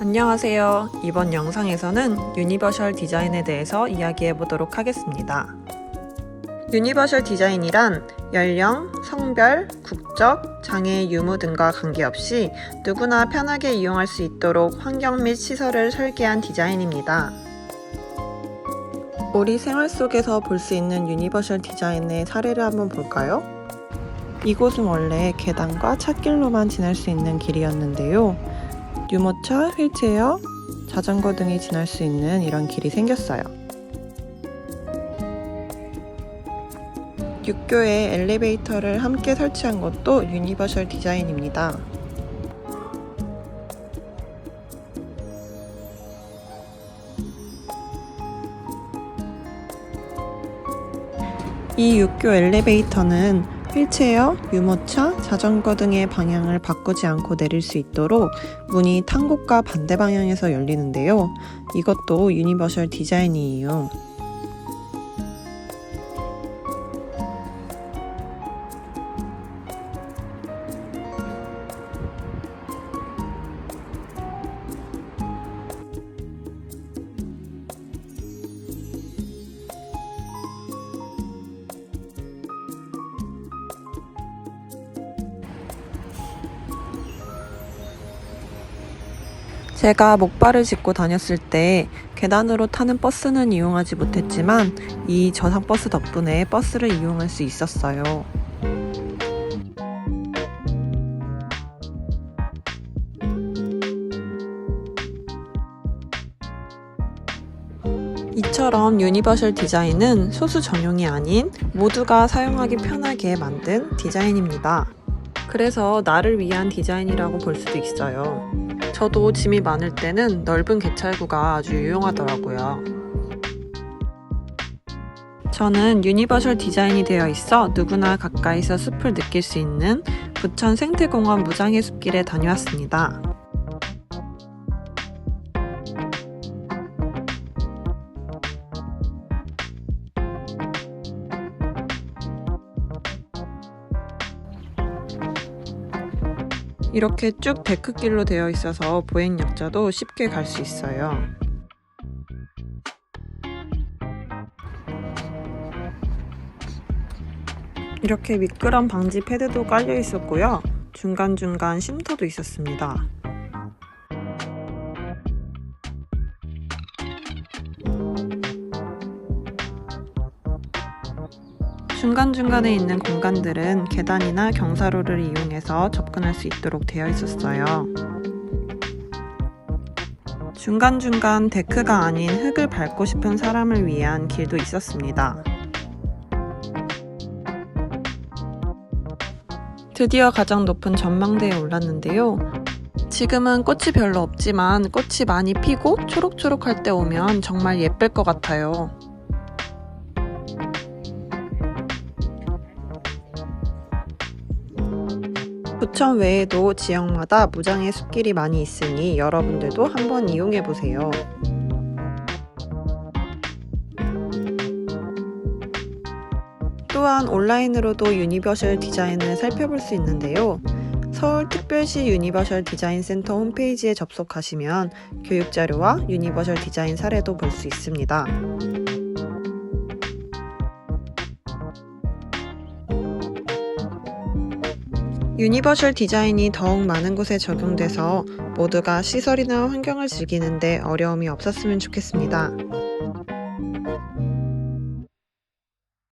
안녕하세요. 이번 영상에서는 유니버셜 디자인에 대해서 이야기해 보도록 하겠습니다. 유니버셜 디자인이란 연령, 성별, 국적, 장애 유무 등과 관계없이 누구나 편하게 이용할 수 있도록 환경 및 시설을 설계한 디자인입니다. 우리 생활 속에서 볼 수 있는 유니버셜 디자인의 사례를 한번 볼까요? 이곳은 원래 계단과 찻길로만 지날 수 있는 길이었는데요. 유모차, 휠체어, 자전거 등이 지날 수 있는 이런 길이 생겼어요. 육교에 엘리베이터를 함께 설치한 것도 유니버셜 디자인입니다. 이 육교 엘리베이터는 휠체어, 유모차, 자전거 등의 방향을 바꾸지 않고 내릴 수 있도록 문이 탄곳과 반대 방향에서 열리는데요. 이것도 유니버셜 디자인이에요. 제가 목발을 짚고 다녔을 때 계단으로 타는 버스는 이용하지 못했지만 이 저상 버스 덕분에 버스를 이용할 수 있었어요. 이처럼 유니버셜 디자인은 소수 전용이 아닌 모두가 사용하기 편하게 만든 디자인입니다. 그래서 나를 위한 디자인이라고 볼 수도 있어요. 저도 짐이 많을 때는 넓은 개찰구가 아주 유용하더라고요. 저는 유니버셜 디자인이 되어 있어 누구나 가까이서 숲을 느낄 수 있는 부천 생태공원 무장의 숲길에 다녀왔습니다. 이렇게 쭉 데크길로 되어 있어서 보행약자도 쉽게 갈 수 있어요. 이렇게 미끄럼 방지 패드도 깔려 있었고요. 중간중간 쉼터도 있었습니다. 중간중간에 있는 공간들은 계단이나 경사로를 이용해서 접근할 수 있도록 되어 있었어요. 중간중간 데크가 아닌 흙을 밟고 싶은 사람을 위한 길도 있었습니다. 드디어 가장 높은 전망대에 올랐는데요. 지금은 꽃이 별로 없지만 꽃이 많이 피고 초록초록할 때 오면 정말 예쁠 것 같아요. 부천 외에도 지역마다 무장의 숲길이 많이 있으니 여러분들도 한번 이용해 보세요. 또한 온라인으로도 유니버셜 디자인을 살펴볼 수 있는데요. 서울특별시 유니버셜 디자인 센터 홈페이지에 접속하시면 교육 자료와 유니버셜 디자인 사례도 볼 수 있습니다. 유니버셜 디자인이 더욱 많은 곳에 적용돼서 모두가 시설이나 환경을 즐기는데 어려움이 없었으면 좋겠습니다.